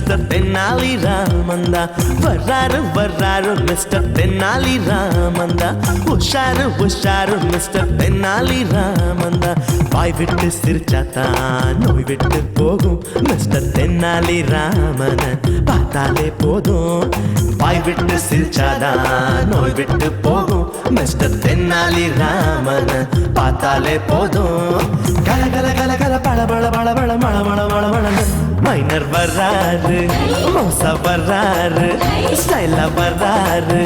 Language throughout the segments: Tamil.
உஷாரு மிஸ்டர் தென்னாலி ராமந்தா. வர்றாரு வர்றாரு மிஸ்டர் தென்னாலி ராமந்தா. உஷாரு உஷாரு மிஸ்டர் தென்னாலி ராமந்தா. வாய் விட்டு சிரிச்சாத்தான் நோய் விட்டு போகும் மிஸ்டர் தென்னாலி ராமன் பார்த்தாலே போதும். வாய் விட்டு சிரிச்சாதான் நோய் விட்டு போகும் மிஸ்டர் தென்னாலி ராமன் பார்த்தாலே போதும். கல கல கல கல பழ பழ பழ பழ மழ மழ மழ மழ மைனர் வர்றாரு மோச வர்றாரு வர்றாரு ஸ்டைலா வர்றாரு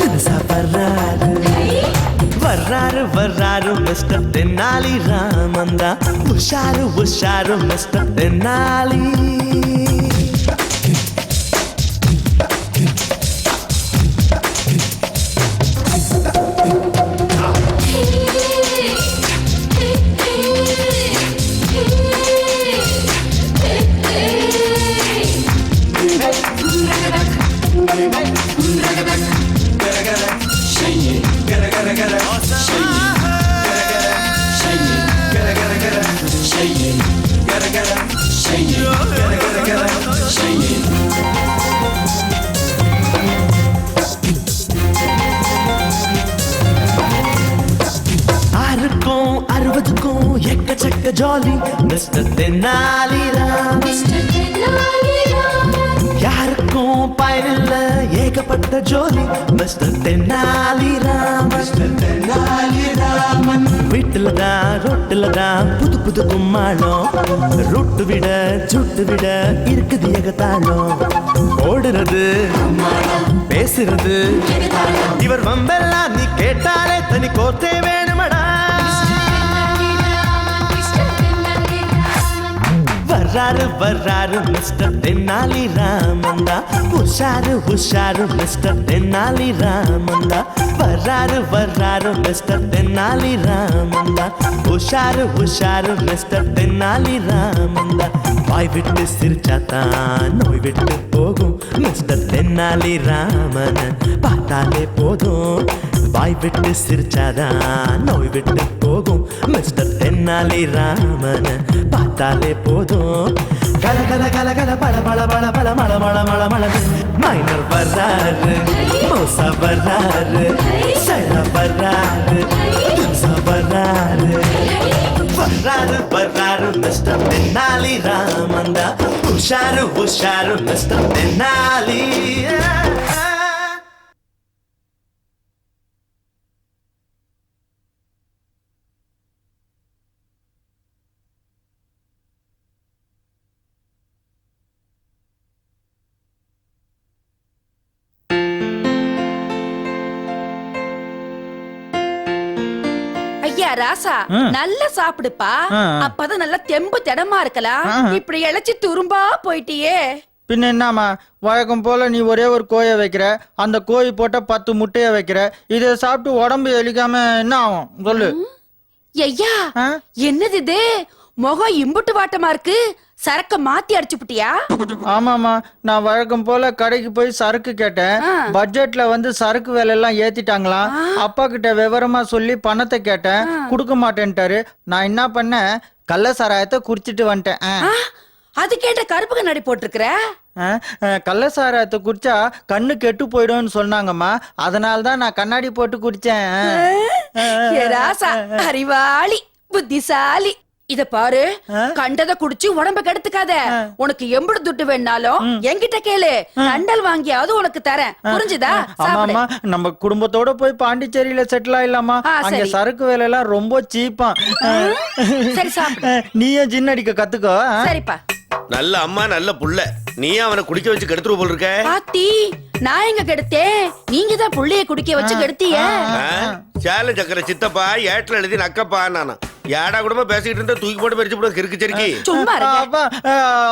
புதுசா வர்றாரு வர்றாரு வர்றாரு மிஸ்டர் தென்னாலி ராமந்தா உஷாரு உஷாரு மிஸ்டர் தென்னாலி. தான் புது புது கும்மாளம். ரொட்டு விட சுட்டு விட இருக்குது எகத்தாளம். ஓடுறது பேசுறது. இவர் வம்பெல்லாம் நீ கேட்டாலே தனி கோத்தே வேணுமடா. வர்றாரு வர்றாரு மிஸ்டர் தென்னாலி ராமந்தா. உஷாரு உஷாரு மிஸ்டர் தென்னாலி ராமந்தா. வர்றாரு வர்றாரு மிஸ்டர் தென்னாலி ராமந்தா. உஷாரு உஷாரு மிஸ்டர் தென்னாலி ராமந்தா. வாய் விட்டு சிரிச்சாத்தான் நோய் விட்டு போகும். மிஸ்டர் தென்னாலி ராமன் பார்த்தாலே போதும். வாய் விட்டு சிரிச்சாதான் நோய் விட்டு போகும். மிஸ்டர் தென்னாலி ராமன் பார்த்தாலே போதும். கல கல கல கல பல பல பல பல மல மல மல மல மைனர் வர்றாரு மோசா வர்றாரு சைலா வர்றாரு வர்றாரு வர்றாரு வர்றாரு மிஸ்டர் தென்னாலி ராமந்தா உஷாரு உஷாரு மிஸ்டர் தென்னாலி ஐயா ராசா நல்லா சாப்பிடுப்பா. அப்பதான் நல்லா தெம்பு திடமா இருக்கலாம். இப்படி இழைச்சி துரும்பா போயிட்டியே. பின்ன என்னம்மா வழக்கம் போல நீ ஒரே ஒரு கோயை வைக்கிற அந்த கோழி போட்ட பத்து முட்டைய வைக்கிற இதை சாப்பிட்டு உடம்பு எலிக்காம என்ன ஆகும்? சொல்லு. ஐயா? என்னது இது? முகம் இம்புட்டு வாட்டமா இருக்கு? சரக்க மாத்தி அடிச்சுப்புட்டியா? ஆமாம்மா நான் வழக்கம் போல கடைக்கு போய் சரக்கு கேட்டேன். பட்ஜெட்ல வந்து சரக்கு விலை எல்லாம் ஏத்திட்டாங்களாம். அப்பா கிட்ட விவரமா சொல்லி பணத்தை கேட்டேன். கொடுக்க மாட்டேன்ட்டாரு. நான் என்ன பண்ணேன்? கள்ள சாராயத்தை குடிச்சிட்டு வந்துட்டேன். அது கேட்ட கருப்பு கண்ணாடி போட்டிருக்கிற? கள்ள சாராயத்தை குடிச்சா கண்ணு கெட்டு போயிடும்னு சொன்னாங்கம்மா. அதனால தான் நான் கண்ணாடி போட்டு குடிச்சேன். அறிவாளி புத்திசாலி. இத பாரு. கண்டத குடிச்சு உடம்ப கெடுத்துக்காத. உனக்கு எம்புடு துட்டு வேணாலும் என்கிட்ட கேளு. கண்டல் வாங்கியாவது உனக்கு தரேன். புரிஞ்சுதா? ஆமா சாப்பிடு. ஆமா. நம்ம குடும்பத்தோட போய் பாண்டிச்சேரியில செட்டில் ஆயிடலாமா? அங்க சரி. சரக்கு வேலை எல்லாம் ரொம்ப சீப்பா. சரி சாப்பிடு. நீயும் ஜின் அடிக்க கத்துக்கோ? சரிப்பா. நல்ல அம்மா நல்ல புள்ள. நீ அவனை குடிக்க வச்சு கெடுத்துரு போல் இருக்க பாத்தி நான் எங்க கெடுத்தேன் நீங்க தான் புள்ளைய குடிக்க வச்சு கெடுத்தீங்க. சேலம் சக்கர சித்தப்பா ஏட்டில் எழுதி நக்கப்பா நானா ஏடா கூடமா பேசிக்கிட்டு இருந்தா தூக்கி போட்டு பறிச்சு போட கிறுக்கு சரிக்கி. சும்மா இருங்க. அப்பா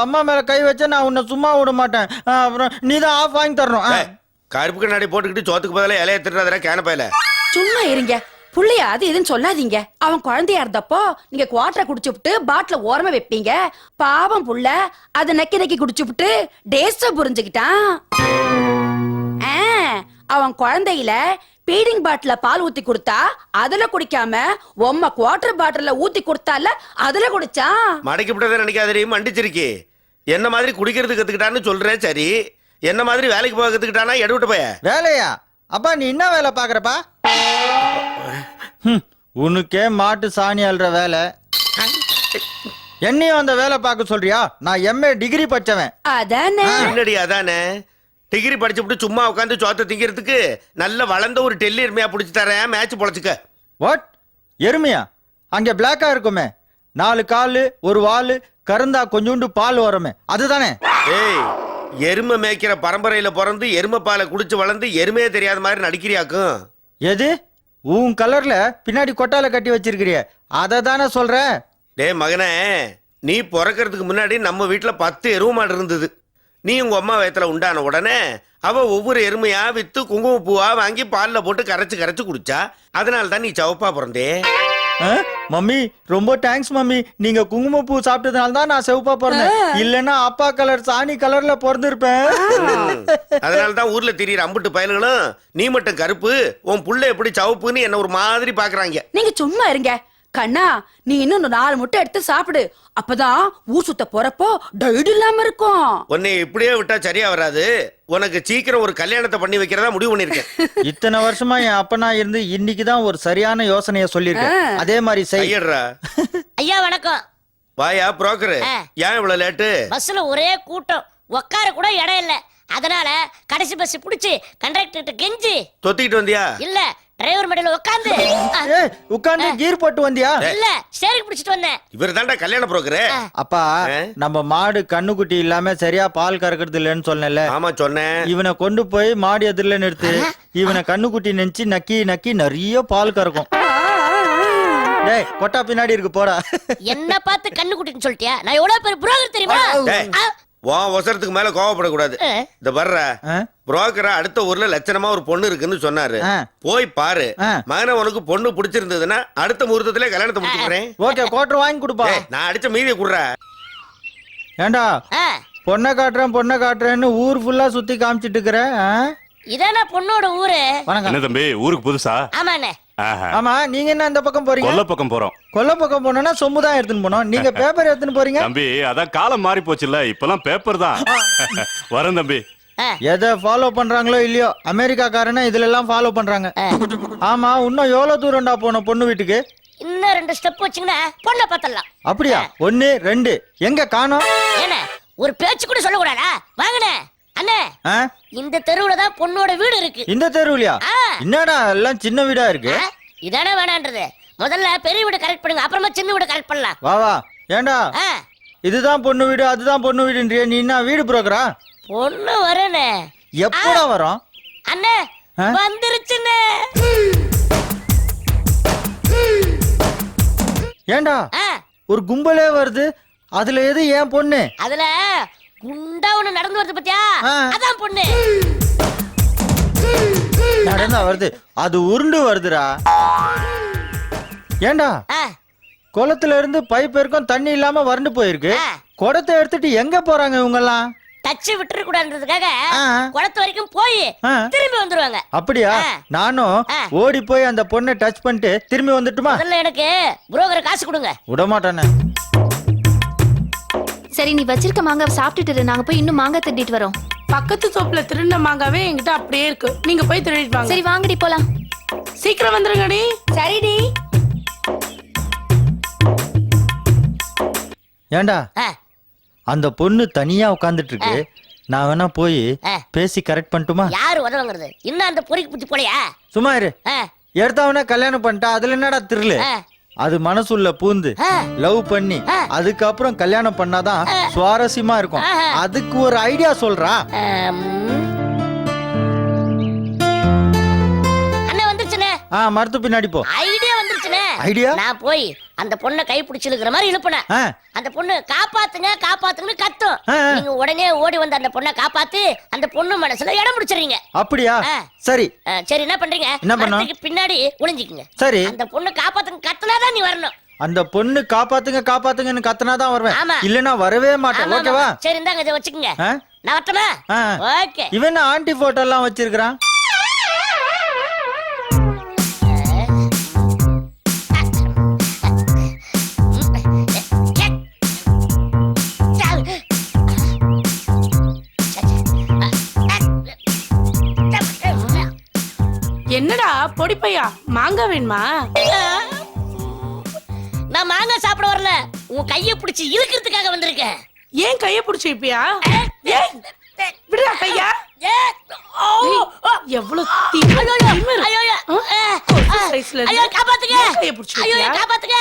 அம்மா மேல கை வச்சா நான் உன்னை சும்மா விட மாட்டேன். அப்புறம் நீ தான் ஆஃப் வாங்கி தரணும். ஏய், கருப்பு கண்ணாடி போட்டுக்கிட்டு சோத்துக்கு பதிலா இலைய திட்டுறதுல கேனப்பையில சும்மா இருங்க. புள்ளைய அது இதுன்னு சொல்லாதீங்க. அவன் குழந்தையா இருந்தப்போ நீங்க குவாட்டரை குடிச்சுப்புட்டு பாட்டில ஓரமா வைப்பீங்க. பாவம் புள்ள அத நக்கி நக்கி குடிச்சுப்புட்டு டேஸ்ட புரிஞ்சுக்கிட்டான். ஆ, உன் குழந்தையில பீடிங் பாட்டில பால் ஊத்தி கொடுத்தா அதுல குடிக்காம உம்ம குவார்டர் பாட்டில ஊத்தி கொடுத்தால அதுல குடிச்சான். மடக்கி விட்டதை நினைக்காதே மண்டிச்சிருக்கி என்ன மாதிரி குடிக்கிறது கத்துக்கிட்டான்னு சொல்றேன் சரி. என்ன மாதிரி வேலைக்கு போக கத்துக்கிட்டானா எடுவிட்டு போய. வேலையா? அப்பா நீ என்ன வேலை பாக்குறப்பா உனக்கே மாட்டு சாணி அல்ற வேலை. என்னையும் அந்த வேலை பார்க்க சொல்றியா? நான் எம்ஏ டிகிரி படிச்சவன். அதானே. என்னடி அதானே? டிகிரி படிச்சுப்புட்டு சும்மா உட்காந்து சோத்த திங்கிறதுக்கு நல்ல வளர்ந்த ஒரு டெல்லி எருமையா பிடிச்சி தரேன் மேட்ச் பொழைச்சுக்க. வாட் எருமையா? அங்க பிளாக்கா இருக்குமே. நாலு காலு ஒரு வாலு கருந்தா கொஞ்சோண்டு பால் வருமே. அதுதானே. ஏய் எருமை மேய்க்கிற பரம்பரையில பிறந்து எருமை பாலை குடிச்சு வளர்ந்து எருமையே தெரியாத மாதிரி நடிக்கிறியாக்கும்? எது? உன் கலர்ல பின்னாடி கொட்டால கட்டி வச்சிருக்கிறிய. அதை தானே சொல்றேன். டே மகனே நீ பிறக்கறதுக்கு முன்னாடி நம்ம வீட்டில் பத்து எருவு மாடு இருந்தது. நீ உங்க அம்மா வயத்துல உண்டான உடனே அவ ஒவ்வொரு எருமையா வித்து குங்கும பூவா வாங்கி பால்ல போட்டு கரைச்சு கரைச்சு குடிச்சா அதனால தான் நீ சவப்பா பிறந்தே. மம்மி ரொம்ப தேங்க்ஸ் மம்மி. நீங்க குங்குமப்பூ சாப்பிட்டதுனால தான் நான் செவப்பா பிறந்தேன். இல்லைன்னா அப்பா கலர் சாணி கலர்ல பிறந்திருப்பேன். அதனால தான் ஊர்ல திரியிற அம்புட்டு பயல்களும் நீ மட்டும் கருப்பு உன் புள்ள எப்படி சவப்புன்னு என்ன ஒரு மாதிரி பாக்குறாங்க. நீங்க சும்மா இருங்க. கண்ணா நீ இன்னும் நாலு முட்டை எடுத்து சாப்பிடு. அப்பதான் ஊர் சுத்த போறப்போ டைடு இல்லாம இருக்கும். உன்னை இப்படியே விட்டா சரியா வராது. உனக்கு சீக்கிரம் ஒரு கல்யாணத்தை பண்ணி வைக்கிறதா முடிவு பண்ணிருக்கேன் இத்தனை வருஷமா என் அப்பனா இருந்து இன்னைக்கு தான் ஒரு சரியான யோசனைய சொல்லியிருக்கேன். அதே மாதிரி செய். ஐயடுறா ஐயா வணக்கம். வாயா புரோக்கரு. ஏன் இவ்வளவு லேட்டு? பஸ்ல ஒரே கூட்டம். உட்கார கூட இடம் இல்ல. அதனால கடைசி பஸ் புடிச்சு கண்டக்டர்கிட்ட கெஞ்சி. தொத்திக்கிட்டு வந்தியா? இல்ல டிரைவர் மடியில உட்காந்து ஏய் உட்கார்ந்து கீர் போட்டு வந்தியா? இல்ல ஸ்டேரிங் பிடிச்சிட்டு வந்தேன். இவர் தான்டா கல்யாண புரோக்கரு அப்பா? நம்ம மாடு கண்ணுக்குட்டி இல்லாம சரியா பால் கறக்கிறது இல்லைன்னு சொன்னேன்ல. ஆமா சொன்னேன். இவனை கொண்டு போய் மாடு எதிரில நிறுத்து. இவனை கண்ணுக்குட்டி நினைச்சு நக்கி நக்கி நிறைய பால் கறக்கும். டேய் கொட்டா பின்னாடி இருக்கு போடா. என்ன பார்த்து கண்ணு குட்டின்னு சொல்லிட்டியா? நான் எவ்வளவு பேர் புரோகர் தெரியுமா? உன் அவசரத்துக்கு மேல கோவப்படக்கூடாது. இந்த வர்ற? புரோக்கரா அடுத்த ஊர்ல லட்சணமா ஒரு பொண்ணு இருக்குன்னு சொன்னாரு. போய் பாரு. மகனை உனக்கு பொண்ணு பிடிச்சிருந்ததுன்னா அடுத்த முகூர்த்தத்திலே கல்யாணத்தை முடிச்சுக்கிறேன் ஓகே கோட்டர் வாங்கி கொடுப்பா நான் அடிச்ச மீதியை குடுற ஏண்டா பொண்ணை காட்டுறேன் பொண்ணை காட்டுறேன்னு ஊர் ஃபுல்லா சுத்தி காமிச்சிட்டு இருக்கிற ஆ? இதானே பொண்ணோட ஊரு என்ன தம்பி ஊருக்கு புதுசா ஆமாண்ணே. ஆமா நீங்க என்ன அந்த பக்கம் போறீங்க? கொல்ல பக்கம் போறோம். கொல்ல பக்கம் போனோம்னா சொம்பு தான் எடுத்துன்னு போனோம். நீங்க பேப்பர் எடுத்துன்னு போறீங்க? தம்பி அதான் காலம் மாறி போச்சுல்ல. இப்பெல்லாம் பேப்பர் தான். வரேன் தம்பி. எதை ஃபாலோ பண்றாங்களோ இல்லையோ அமெரிக்காக்காரன இதுல எல்லாம் ஃபாலோ பண்றாங்க. ஆமா இன்னும் எவ்வளவு தூரம்டா போனோம் பொண்ணு வீட்டுக்கு? இன்னும் ரெண்டு ஸ்டெப் வச்சீங்கன்னா பொண்ணை பார்த்தலாம் அப்படியா? ஒன்னு ரெண்டு. எங்க காணோம்? ஏண்ணே ஒரு பேச்சு கூட சொல்லக்கூடாதா? வாங்கண்ணே அண்ணே? இந்த தெருவுல தான் பொண்ணோட வீடு இருக்கு. இந்த தெருவுலயா. என்னடா எல்லாம் சின்ன வீடா இருக்கு? இதானே வேணான்றது. முதல்ல பெரிய வீடு கரெக்ட் பண்ணுங்க அப்புறமா சின்ன வீடு கரெக்ட் பண்ணலாம். வா வா. ஏண்டா? இதுதான் பொண்ணு வீடு அதுதான் பொண்ணு வீடுன்றிய நீ என்ன வீடு புரோக்கரா பொண்ணு வரனே. எப்படா வரோம்? அண்ணே? வந்துருச்சுண்ணே. ஏண்டா? ஒரு கும்பலே வருது. அதுல எது ஏன் பொண்ணு? அதுல குண்டா ஒண்ணு நடந்து வருது பாத்தியா. அதான் பொண்ணு. நடந்தா வருது அது உருண்டு வருதுடா ஏண்டா ஆ, குளத்துல இருந்து பைப் இருக்கும் தண்ணி இல்லாம வறண்டு போயிருக்கு. குடத்தை எடுத்துட்டு எங்க போறாங்க இவங்க எல்லாம் தச்சு விட்டுற கூடாதுன்றதுக்காக ஆ. குளத்து வரைக்கும் போய். திரும்பி வந்துருவாங்க அப்படியா. நானும். ஓடி போய் அந்த பொண்ணை டச் பண்ணிட்டு திரும்பி வந்துட்டுமா முதல்ல எனக்கு புரோக்கர் காசு கொடுங்க விட மாட்டானே சரி நீ வச்சிருக்க மாங்காவை சாப்பிட்டுட்டு. நாங்க போய் இன்னும் மாங்காய் திருடிட்டு வரோம் பக்கத்து தோப்புல திருடின மாங்காவே என்கிட்ட அப்படியே இருக்கு. நீங்க போய் திருடிட்டு வாங்க. சரி வாங்கடி போலாம். சீக்கிரம் வந்துருங்கடி. சரிடி. ஏண்டா? ஆ, அந்த பொண்ணு தனியா உட்காந்துட்டு இருக்கு நான் வேணா போய் ஆ. பேசி கரெக்ட் பண்ணட்டுமா? யாரு உதவுங்கிறது இன்னும் அந்த பொறிக்கு புத்தி போலையா? சும்மா இரு. ஆ, எடுத்தவன கல்யாணம் பண்ணிட்டா அதுல என்னடா திருளு. அது மனசுள்ள பூந்து. லவ் பண்ணி. அதுக்கப்புறம் கல்யாணம் பண்ணாதான் சுவாரஸ்யமா இருக்கும். அதுக்கு ஒரு ஐடியா சொல்றா. அண்ணே ஆ மரத்து பின்னாடி போ ஐடியா? நான் போய் அந்த பொண்ணை கை பிடிச்சு இழுக்கிற மாதிரி இழுப்புனேன் அந்த பொண்ணு காப்பாத்துங்க காப்பாத்துங்கன்னு கத்தும். நீங்க உடனே ஓடி வந்து அந்த பொண்ணை காப்பாத்தி அந்த பொண்ணு மனசுல இடம் பிடிச்சிடுறீங்க. அப்படியா. சரி. சரி என்ன பண்றீங்க? என்ன? மரத்துக்கு பின்னாடி ஒளிஞ்சுக்குங்க சரி. அந்த பொண்ணு காப்பாத்துங்க கத்துனாதான் நீ வரணும். அந்த பொண்ணு காப்பாத்துங்க காப்பாத்துங்கன்னு கத்துனாதான் வருவேன். இல்லனா வரவே மாட்டேன். ஓகேவா. சரி இந்தாங்க இதை வச்சுக்கோங்க? நான் வரட்டுமா. ஓகே. இவன் ஆன்டி போட்டோ எல்லாம் வச்சிருக்கான் என்னடா பொடி பையா மாங்காய் வேணுமா நான் மாங்காய் சாப்பிட வரல உன் கைய பிடிச்சி இழுக்கிறதுக்காக வந்திருக்கேன் ஏன் கைய புடிச்சு வைப்பியா ஏன் விடுடா கையா. எவ்வளவு திமிரு, திமிரு. ஐயோ, காப்பாத்துங்க. கைய பிடிச்சு ஐயோ? காப்பாத்துங்க.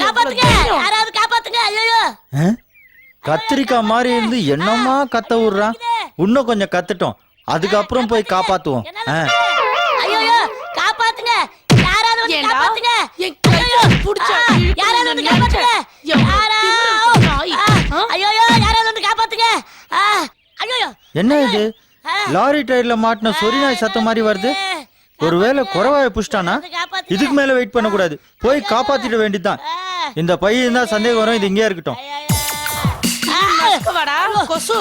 காப்பாத்துங்க. யாராவது காப்பாத்துங்க. ஐயோ. கத்திரிக்காய் மாதிரி இருந்து என்னமா கத்த விடுறான் இன்னும் கொஞ்சம் கத்துட்டோம் அதுக்கப்புறம் போய் காப்பாத்துவோம். ஐயோ, ஐயோ, காப்பாத்துங்க. யாராவது வந்து? காப்பாத்துங்க. புடிச்சா யாராவது வந்து? ஐயோ, யாராவது வந்து ஐயோ. என்ன இது? லாரி டயர்ல மாட்டின நாய் சத்தம் மாதிரி வருது. ஒருவேளை குறவாய புஷ்டானா இதுக்கு மேல வெயிட் பண்ண கூடாது போய் காப்பாத்திட வேண்டியதுதான். இந்த பையன் தான் சந்தேகம் வரும். இது இங்கே இருக்கட்டும். கொசு?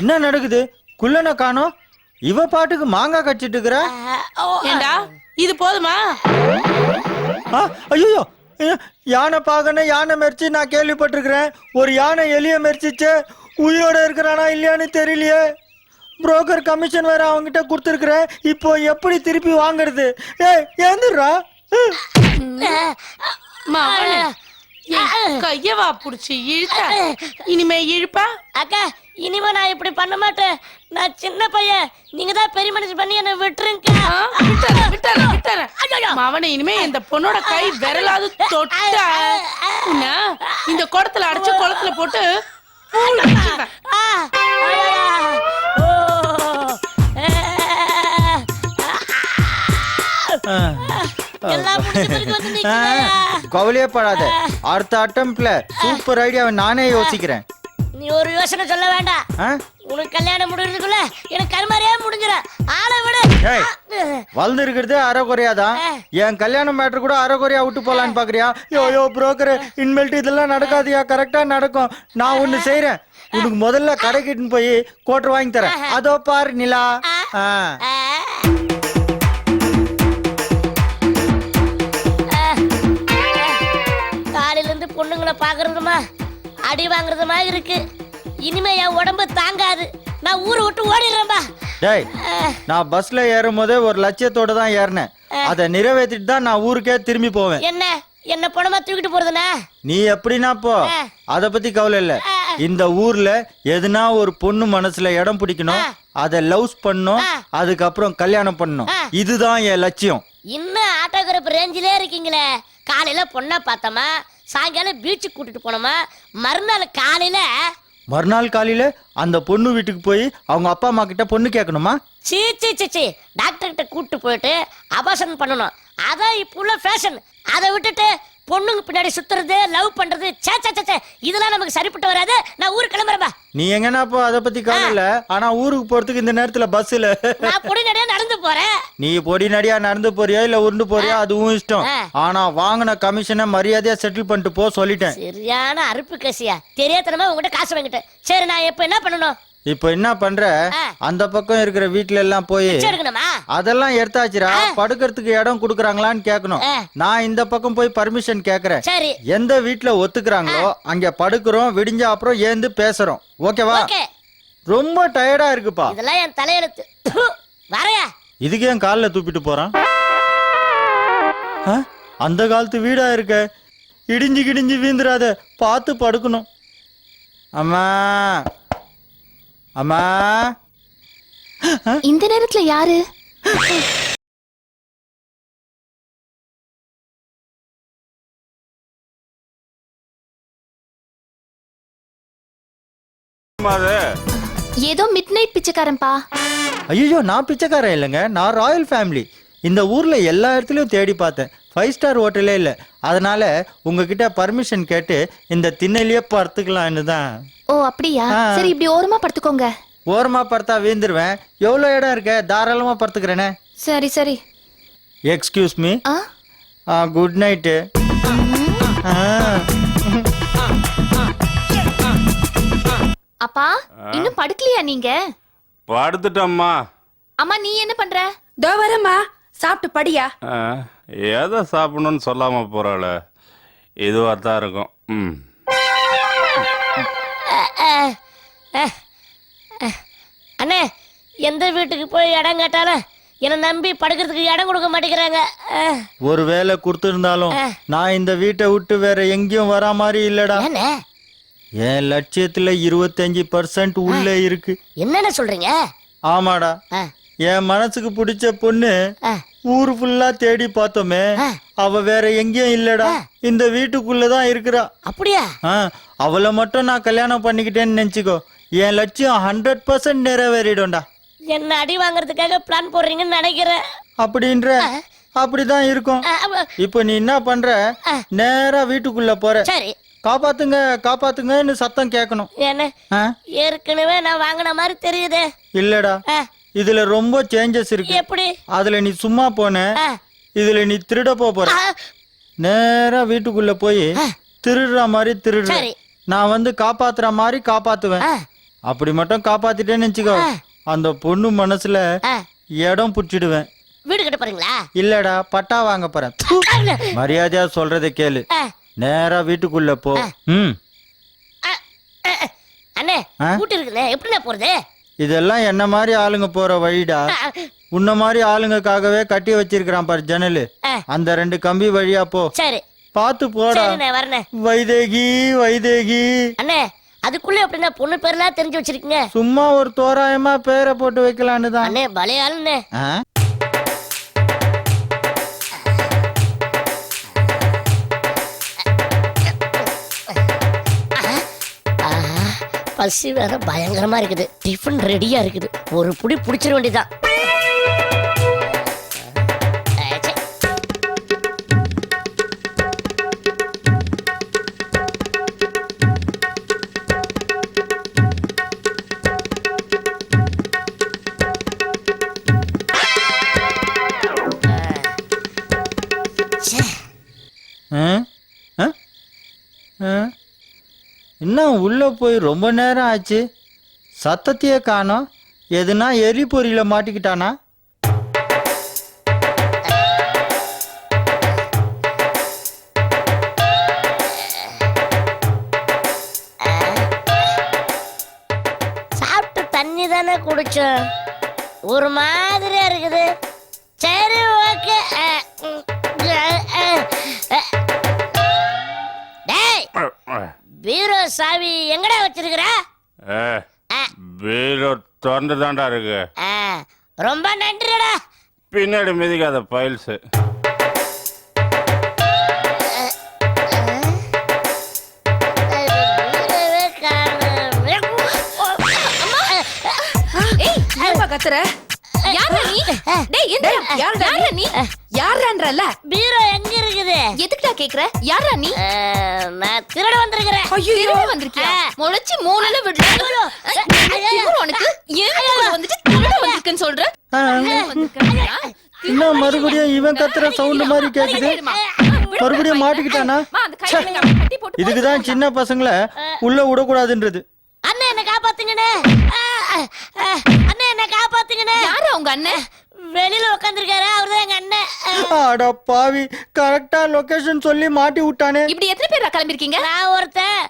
என்ன நடக்குது? குள்ளனை காணோம்? இவ பாட்டுக்கு மாங்காய் கடிச்சிட்டு இருக்கிறா? ஏண்டா? இது போதுமா? ஐயோ யானை பாகன யானை மெரிச்சு நான் கேள்விப்பட்டிருக்கிறேன். ஒரு யானை எலிய மெரிச்சிச்சு உயிரோட இருக்கிறானா இல்லையான்னு தெரியலையே. புரோக்கர் கமிஷன் வேற அவங்கிட்ட கொடுத்துருக்குறேன் இப்போ எப்படி திருப்பி வாங்குறது? ஏய் ஏந்துடுறா. கையவா புடிச்சு இழுத்த. இனிமே இழுப்பா? அக்கா இனிமே நான் இப்படி பண்ண மாட்டேன். நான் சின்ன பையன். நீங்க தான் பெரிய மனுஷன் பண்ணி என்ன விட்டுருங்க. மவனே இனிமே இந்த பொண்ணோட கை விரலாது தொட்ட. இந்த குடத்துல அடைச்சு குளத்துல போட்டு கவலையே படாத. அடுத்த அட்டம்ப்ட்ல சூப்பர் ஐடியாவை நானே யோசிக்கிறேன். நீ ஒரு யோசனை சொல்ல வேண்டாம்? உனக்கு கல்யாணம் முடிறதுக்குள்ள எனக்கு கருமாரியா முடிஞ்சிடும். ஆளை விடு. ஏய். வளர்ந்து இருக்கிறதே அரை குறையாதான் என் கல்யாண மேட்டர் கூட அரை குறையா விட்டு போலான்னு பாக்குறியா? யோ யோ புரோக்கர் இனிமேல்ட்டு இதெல்லாம் நடக்காதியா? கரெக்டா நடக்கும். நான் ஒண்ணு செய்யறேன் உனக்கு முதல்ல கடைக்கிட்டு போய் கோட்டர் வாங்கி தரேன். அதோ பாரு நிலா. இருந்து பொண்ணுங்களை பாக்குறதுமா அடி வாங்குறதுமா இருக்கு. இனிமே என் உடம்பு தாங்காது. நான் ஊரை விட்டு ஓடிடுறேன்பா டேய் நான் பஸ்ல ஏறும் போதே ஒரு லட்சியத்தோட தான் ஏறினேன். அதை நிறைவேற்றிட்டு தான் நான் ஊருக்கே திரும்பி போவேன். என்ன? என்ன பணமா தூக்கிட்டு போறதுனா? நீ எப்படின்னா போ. அத பத்தி கவலை இல்ல. இந்த ஊர்ல எதுனா ஒரு பொண்ணு மனசுல இடம் பிடிக்கணும் அத லவ்ஸ் பண்ணணும் அதுக்கப்புறம் கல்யாணம் பண்ணணும். இதுதான் என் லட்சியம். இன்னும் ஆட்டோகிராஃப் ரேஞ்சிலே இருக்கீங்களே. காலையில பொண்ணை பார்த்தோமா சாயங்காலம் பீச்சுக்கு கூட்டிட்டு போனோமா. மறுநாள் காலையில மறுநாள் காலையில அந்த பொண்ணு வீட்டுக்கு போய் அவங்க அப்பா அம்மா கிட்ட பொண்ணு கேட்கணுமா? சீ சீ சீ சீ. டாக்டர் கிட்ட கூட்டு போயிட்டு அபாசன் பண்ணணும். அதான் இப்போ உள்ள ஃபேஷன் அதை விட்டுட்டு பொண்ணுங்க பின்னாடி சுத்துறது லவ் பண்றது சே சே சே, இதெல்லாம் நமக்கு சரிப்பட்டு வராது. நான் ஊருக்கு கிளம்புறேன்பா நீ எங்கன்னா போ அதை பத்தி கவலை இல்ல. ஆனா ஊருக்கு போறதுக்கு இந்த நேரத்துல பஸ் இல்ல. நான் பொடி நடையா நடந்து போறேன். நீ பொடி நடியா நடந்து போறியா இல்ல உருண்டு போறியா அதுவும் இஷ்டம். ஆனா வாங்கின கமிஷனை மரியாதையா செட்டில் பண்ணிட்டு போ சொல்லிட்டேன். சரியான அறுப்பு கசியா. தெரியாதனமா உங்ககிட்ட காசு வாங்கிட்டேன். சரி நான் இப்ப என்ன பண்ணணும்? இப்போ என்ன பண்ற. அந்த பக்கம் இருக்கிற வீட்ல எல்லாம் போய் அதெல்லாம் எடுத்தாச்சுடா. படுக்கிறதுக்கு இடம் குடுக்கறாங்களான்னு கேட்கணும் ஆ. நான் இந்த பக்கம் போய் பர்மிஷன் கேக்குறேன். எந்த வீட்ல ஒத்துக்கிறாங்களோ அங்க படுக்கிறோம் விடிஞ்ச அப்புறம் ஏந்து பேசுறோம். ஓகேவா? ஓகே. ரொம்ப டயர்டா இருக்குப்பா. இதெல்லாம் என் தலையெழுத்து. வரையா? இதுக்கு ஏன் கால்ல தூப்பிட்டு போறான்? அந்த காலத்து வீடா இருக்க? இடிஞ்சு கிடிஞ்சு வீந்துராத பார்த்து படுக்கணும். அம்மா. அம்மா? இந்த நேரத்துல யாரு? ஏதோ மிட் நைட் பிச்சைக்காரன்பா. ஐயோ நான் பிச்சைக்காரன் இல்லைங்க. நான் ராயல் ஃபேமிலி இந்த ஊர்ல எல்லா இடத்துலயும் தேடி பார்த்தேன். ஃபைவ் ஸ்டார் ஹோட்டலே இல்லை. அதனால உங்ககிட்ட பர்மிஷன் கேட்டு இந்த திண்ணையிலேயே படுத்துக்கலான்னு தான் ஓ அப்படியா. சரி இப்படி ஓரமா படுத்துக்கோங்க. ஓரமா படுத்தா வீந்துருவேன் எவ்வளோ இடம் இருக்க? தாராளமா படுத்துக்கிறேனே. சரி சரி. எக்ஸ்கியூஸ் மீ ஆ? குட் நைட்டு அப்பா இன்னும் படுக்கலையா நீங்க? படுத்துட்டம்மா. அம்மா நீ என்ன பண்ற? தோ வரேம்மா. சாப்பிட்டு படியா? ஆ, எதை சாப்பிடணும்னு சொல்லாம போறாள. இதுவாக தான் இருக்கும். ம். அண்ணே எந்த வீட்டுக்கு போய் இடம் கேட்டாலும் என்னை நம்பி படுக்கிறதுக்கு இடம் கொடுக்க மாட்டேங்கிறாங்க. ஒரு வேலை கொடுத்திருந்தாலும் நான் இந்த வீட்டை விட்டு வேற எங்கேயும் வரா மாதிரி இல்லடா. என் லட்சியத்துல இருபத்தஞ்சு பர்சன்ட் உள்ளே இருக்கு. என்னென்ன சொல்றீங்க? ஆமாடா. என் மனசுக்கு பிடிச்ச பொண்ணு ஊரு ஃபுல்லா தேடி பார்த்தோமே. அவ வேற எங்கேயும் இல்லடா. இந்த வீட்டுக்குள்ளதான் இருக்கிறா. அப்படியா? அவளை மட்டும் நான் கல்யாணம் பண்ணிக்கிட்டேன்னு நினைச்சுக்கோ. என் லட்சியம் ஹண்ட்ரட் பர்சன்ட் நிறைவேறிடும்டா. என்ன அடி வாங்குறதுக்காக பிளான் போடுறீங்கன்னு நினைக்கிறேன். அப்படின்ற அப்படிதான் இருக்கும். இப்போ நீ என்ன பண்ற? நேரா வீட்டுக்குள்ள போற. சரி. காப்பாத்துங்க காப்பாத்துங்கன்னு சத்தம் கேட்கணும். ஆ? ஏற்கனவே நான் வாங்கின மாதிரி தெரியுதே. இல்லடா. இதுல ரொம்ப சேஞ்சஸ் இருக்கு. எப்படி? அதுல நீ சும்மா போன. இதுல நீ திருட போற. நேரா வீட்டுக்குள்ள போய் திருடுற மாதிரி திருடுற. நான் வந்து காப்பாத்துற மாதிரி காப்பாத்துவேன். அப்படி மட்டும் காப்பாத்திட்டேன்னு வச்சுக்கோ. அந்த பொண்ணு மனசுல. இடம் புடிச்சிடுவேன். வீடு கட்ட போறீங்களா? இல்லடா பட்டா வாங்க போறேன். மரியாதையா சொல்றதை கேளு. நேரா வீட்டுக்குள்ள போ. ம். அண்ணே? கூட்டி இருக்குண்ணே எப்படிண்ணே போறது? இதெல்லாம் என்ன மாதிரி ஆளுங்க போற வழிடா? உன்ன மாதிரி ஆளுங்கக்காகவே கட்டி வச்சிருக்கிறான் பாரு ஜன்னலு. அந்த ரெண்டு கம்பி வழியா போ. சரி. பார்த்து போடா. வைதேகி வைதேகி. அண்ணே அதுக்குள்ள எப்படிண்ணே பொண்ணு பேர்லாம் தெரிஞ்சு வச்சிருக்கீங்க. சும்மா ஒரு தோராயமா பேரை போட்டு வைக்கலான்னு தான். அண்ணே பலே ஆளுண்ணே. பசி வேற பயங்கரமா இருக்குது. டிஃபன் ரெடியா இருக்குது. ஒரு புடி புடிச்சிட வேண்டியதான் என்ன உள்ள போய் ரொம்ப நேரம் ஆச்சு. சத்தத்தையே காணோம். எதுனா எரிபொறியில் மாட்டிக்கிட்டானா? சாப்பிட்டு தண்ணி தானே குடிச்சோம். ஒரு மாதிரியா இருக்குது. சாவி எங்கடா வச்சிருக்கிற பீரோ திறந்து தான்டா இருக்கு ரொம்ப நன்றிடா பின்னாடி மிதிக்காத பைல்ஸு கத்துற நீ? டேய் எந்த யாருடா யாரா நீ? யாருன்றல பீரோ எங்க இருக்குது? எதுக்குடா கேக்குற? யாரா நீ? நான் திருட வந்திருக்கிறேன் ஐயோ திருட வந்திருக்கியா. முளைச்சு மூணுல விடுற ஐயோ. திமிரு உனக்கு? ஏன் வந்துட்டு திருட வந்திருக்கேன்னு சொல்ற? ஆ, வந்திருக்கியா? என்ன மறுபடியும் இவன் கத்துற சவுண்ட் மாதிரி கேக்குது? மறுபடியும் மாட்டிக்கிட்டானா? இதுக்குதான் சின்ன பசங்களை உள்ள விடக்கூடாதுன்றது. அண்ணே என்ன காப்பாத்துங்கண்ணே. அண்ணே என்ன காப்பாத்துங்கண்ணே. யாரா உங்க அண்ணன் வெளியில உட்காந்துருக்காரு அவர்தான் எங்க அண்ணன் அட பாவி கரெக்டா லொகேஷன் சொல்லி மாட்டி விட்டானே. இப்படி எத்தனை பேரா கிளம்பிருக்கீங்க? நான் ஒருத்தன்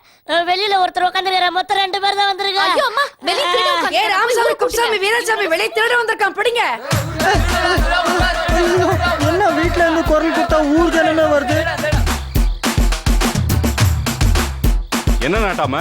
வெளியில ஒருத்தர் உட்காந்துருக்காரு மொத்தம் ரெண்டு பேர் தான் வந்திருக்கோம் ஐயோ அம்மா வெளிய திருட ஏ உட்கார்ந்து ராமசாமி குப்சாமி வீரசாமி வெளியே திருட வந்திருக்கான் பிடிங்க. என்ன வீட்ல இருந்து குரல் கொடுத்தா ஊர் ஜனமே வருது? என்ன நாட்டாம?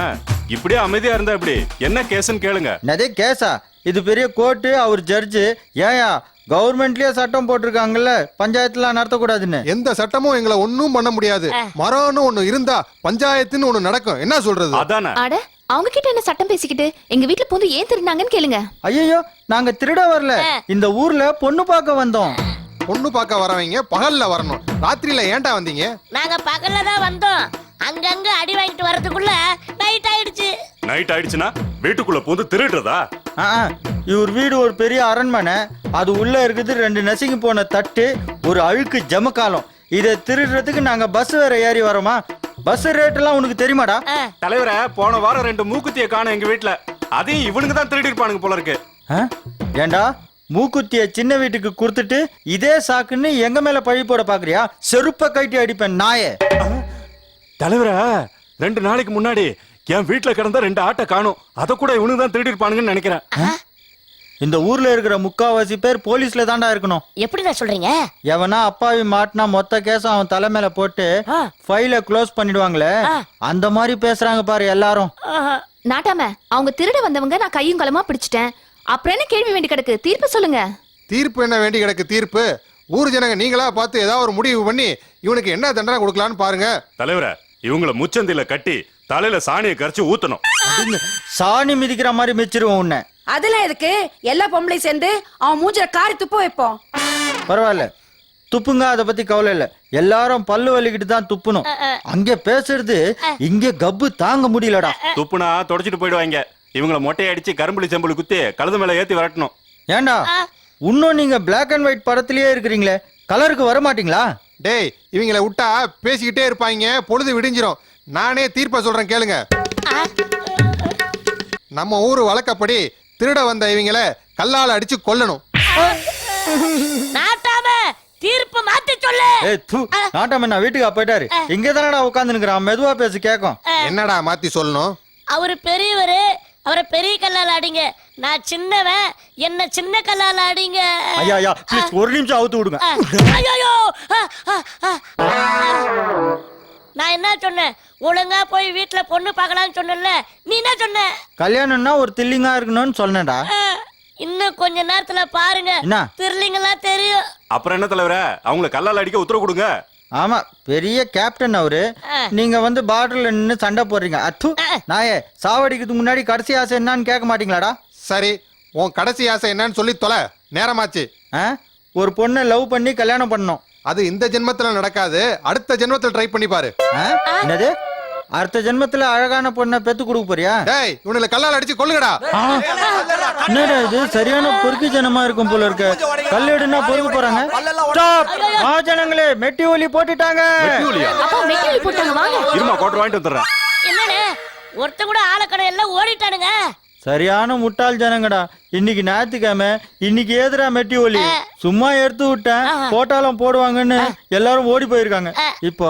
இப்படியே அமைதியா இருந்தா இப்படி என்ன கேஸ்ன்னு கேளுங்க. அதே கேஸா? இது பெரிய கோர்ட்டு அவர் ஜட்ஜு. ஏயா கவர்மெண்ட்லயே சட்டம் போட்டிருக்காங்கல்ல பஞ்சாயத்துலாம் நடத்தக்கூடாதுன்னு. எந்த சட்டமும் எங்களை ஒண்ணும் பண்ண முடியாது. மரம்னு ஒண்ணு இருந்தா பஞ்சாயத்துன்னு ஒண்ணு நடக்கும். என்ன சொல்றது? அதானே. அட அவங்க கிட்ட என்ன சட்டம் பேசிக்கிட்டு? எங்க வீட்ல பூந்து ஏன் திருநாங்கன்னு கேளுங்க. ஐயோ நாங்க திருட வரல. இந்த ஊர்ல பொண்ணு பார்க்க வந்தோம். பொண்ணு பார்க்க வரவங்க பகல்ல வரணும். ராத்திரியில ஏன்டா வந்தீங்க? நாங்க பகல்ல தான் வந்தோம். அங்கங்க அடி வாங்கிட்டு வர்றதுக்குள்ள நைட் ஆயிடுச்சு. நைட் ஆயிடுச்சுன்னா வீட்டுக்குள்ள பூந்து திருடுறதா? ஆ, ஆ, இவர் வீடு ஒரு பெரிய அரண்மனை. அது உள்ள இருக்குது ரெண்டு நசுங்கி போன தட்டு ஒரு அழுக்கு ஜமக்காலம் இதை திருடுறதுக்கு நாங்க பஸ் வேற ஏறி வரோமா? பஸ் ரேட் எல்லாம் உனக்கு தெரியுமாடா? தலைவரை போன வாரம் ரெண்டு மூக்குத்திய காணும் எங்க வீட்ல. அதையும் இவனுங்க தான் திருடி இருப்பானுங்க போல இருக்கு. ஆ? ஏண்டா? மூக்குத்திய சின்ன வீட்டுக்கு கொடுத்துட்டு இதே சாக்குன்னு எங்க மேல பழி போட பாக்குறியா? செருப்ப கைட்டி அடிப்பேன் நாயே. தலைவரா ரெண்டு நாளைக்கு முன்னாடி என் வீட்டுல கிடந்த ரெண்டு ஆட்டை காணும். அதை கூட இவனுக்கு தான் திருடி இருப்பானுங்கன்னு நினைக்கிறேன். இந்த ஊர்ல இருக்கிற முக்காவாசி பேர் போலீஸ்ல தான்டா இருக்கணும். எப்படிடா சொல்றீங்க? எவனா அப்பாவி மாட்டினா மொத்த கேஸும் அவன் தலை மேல போட்டு. ஃபைல க்ளோஸ் பண்ணிடுவாங்களே? அந்த மாதிரி பேசுறாங்க பாரு எல்லாரும். நாட்டாம அவங்க திருட வந்தவங்க நான் கையும் களமா பிடிச்சிட்டேன். அப்புறம் என்ன கேள்வி வேண்டி கிடக்கு? தீர்ப்பு சொல்லுங்க. தீர்ப்பு என்ன வேண்டி கிடக்கு? தீர்ப்பு? ஊர் ஜனங்க நீங்களா பார்த்து ஏதாவது ஒரு முடிவு பண்ணி இவனுக்கு என்ன தண்டனை கொடுக்கலான்னு பாருங்க. தலைவரா இவங்கள முச்சந்தில கட்டி தலையில சாணியை கரைச்சு ஊத்தணும். சாணி மிதிக்கிற மாதிரி மிச்சிருவோம் உன்னை. அதெல்லாம் எதுக்கு? எல்லா பொம்பளையும் சேர்ந்து அவன் மூஞ்சில காரி துப்ப வைப்போம். பரவாயில்ல. துப்புங்க அதை பத்தி கவலை இல்ல. எல்லாரும் பல்லு வலிக்கிட்டு தான் துப்பணும். அங்க பேசுறது இங்க கப்பு தாங்க முடியலடா. துப்புனா தொடச்சிட்டு போயிடுவாங்க. இவங்கள மொட்டையை அடிச்சு கரும்புலி செம்புலி குத்தி கழுது மேல ஏத்தி வரட்டணும். ஏன்டா இன்னும் நீங்க Black அண்ட் ஒயிட் படத்திலேயே இருக்கிறீங்களே. கலருக்கு வர மாட்டீங்களா? டேய் இவங்கள விட்டா பேசிக்கிட்டே இருப்பாங்க பொழுது விடிஞ்சிரும். நானே தீர்ப்பை சொல்றேன் கேளுங்க. நம்ம ஊர் வழக்கப்படி திருட வந்த இவங்கள கல்லால அடிச்சு கொல்லணும். நாட்டாம தீர்ப்பு மாத்தி சொல்லு. ஏய் தூ. நாட்டாம நான் வீட்டுக்கு போயிட்டாரு? இங்க தானடா உட்காந்து நிக்கிறான் மெதுவா பேசி கேட்கும் என்னடா மாத்தி சொல்லணும்? அவரு பெரியவரு அவரை பெரிய கல்லால அடிங்க நான் சின்னவன் என்ன சின்ன கல்லால அடிங்க ஐயா ஐயா ப்ளீஸ் ஒரு நிமிஷம் அவுத்து விடுங்க. ஐயோ நான் என்ன சொன்னேன்? ஒழுங்கா போய் வீட்டுல பொண்ணு பார்க்கலாம்னு சொன்னேன்ல. நீ என்ன சொன்ன? கல்யாணம்னா ஒரு தில்லிங்கா இருக்கணும்னு சொன்னேன்டா. ஆ, இன்னும் கொஞ்ச நேரத்துல பாருங்க? திருலிங்கெல்லாம் தெரியும். அப்புறம் என்ன தலைவரா? அவங்கள கல்லால அடிக்க உத்தரவு கொடுங்க. ஆமா பெரிய கேப்டன் அவரு. நீங்க வந்து பார்டர்ல நின்னு சண்டை போடுறீங்க. அத்து நாயே சாவடிக்கிறதுக்கு முன்னாடி கடைசி ஆசை என்னன்னு கேட்க மாட்டீங்களாடா? சரி உன் கடைசி ஆசை என்னன்னு சொல்லி தொலை. நேரமாச்சு. ஆ? ஒரு பொண்ணை லவ் பண்ணி கல்யாணம் பண்ணணும். அது இந்த ஜென்மத்துல நடக்காது. அடுத்த ஜென்மத்துல ட்ரை பண்ணி பாரு. ஆ? என்னது? அடுத்த ஜென்மத்துல அழகான பொண்ணை பெத்து கொடுக்க போறியா? டேய் இவனுல கல்லால அடிச்சு கொல்லுங்கடா? என்னடா இது? சரியான பொறுக்கி ஜனமா இருக்கும் போல இருக்கு. கல்லெடுனா பொறுக்க போறாங்க. Stop! மகாஜனங்களே மெட்டி ஒலி போட்டுட்டாங்க? அப்பா மெட்டீரியல் போட்டாங்க வாங்க. இருமா கோட்டர் வாங்கிட்டு வந்துடுறேன். என்னன்னு ஒருத்த கூட ஆளக்கடை எல்லாம் ஓடிட்டானுங்க. சரியான முட்டாள் ஜனங்கடா. இன்னைக்கு ஞாயிற்றுக்கிழமை இன்னைக்கு ஏதுடா மெட்டி ஒலி? சும்மா எடுத்து விட்டேன். போட்டாலும் போடுவாங்கன்னு எல்லாரும் ஓடி போயிருக்காங்க. இப்போ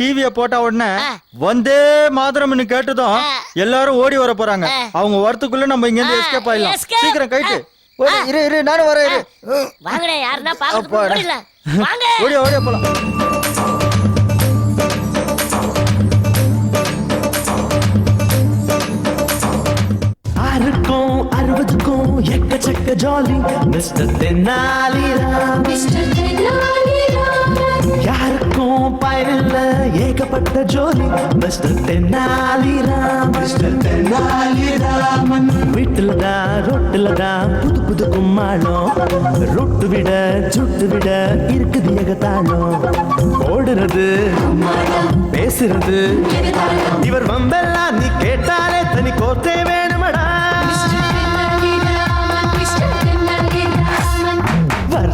டிவிய போட்ட உடனே வந்தே மாதரம்னு கேட்டதும் எல்லாரும் ஓடி வர போறாங்க. அவங்க வரத்துக்குள்ள நம்ம இங்க இருந்து எஸ்கேப் ஆயிடலாம். சீக்கிரம் கைட்டு ஓடி, இரு இரு நானும் வரேன் இரு. வாங்கடே யாருன்னா ஓடியா ஓடியா போலாம். ஆறுக்கும் அறுபதுக்கும் எக்கச்சக்க ஜாலி மிஸ்டர் தென்னாலிராம் யாருக்கும் பயனில்ல ஏகப்பட்ட ஜோலி மிஸ்டர் தென்னாலிராம் மிஸ்டர் தென்னாலிராமன் வீட்டுல தான் ரொட்டுல தான் கும்மாளம் ரொட்டு விட சுட்டு விட இருக்குது எகத்தாளம் ஓடுறது பேசுறது. இவர் வம்பெல்லாம் நீ கேட்டாலே தனி கோத்தே வேணுமடா.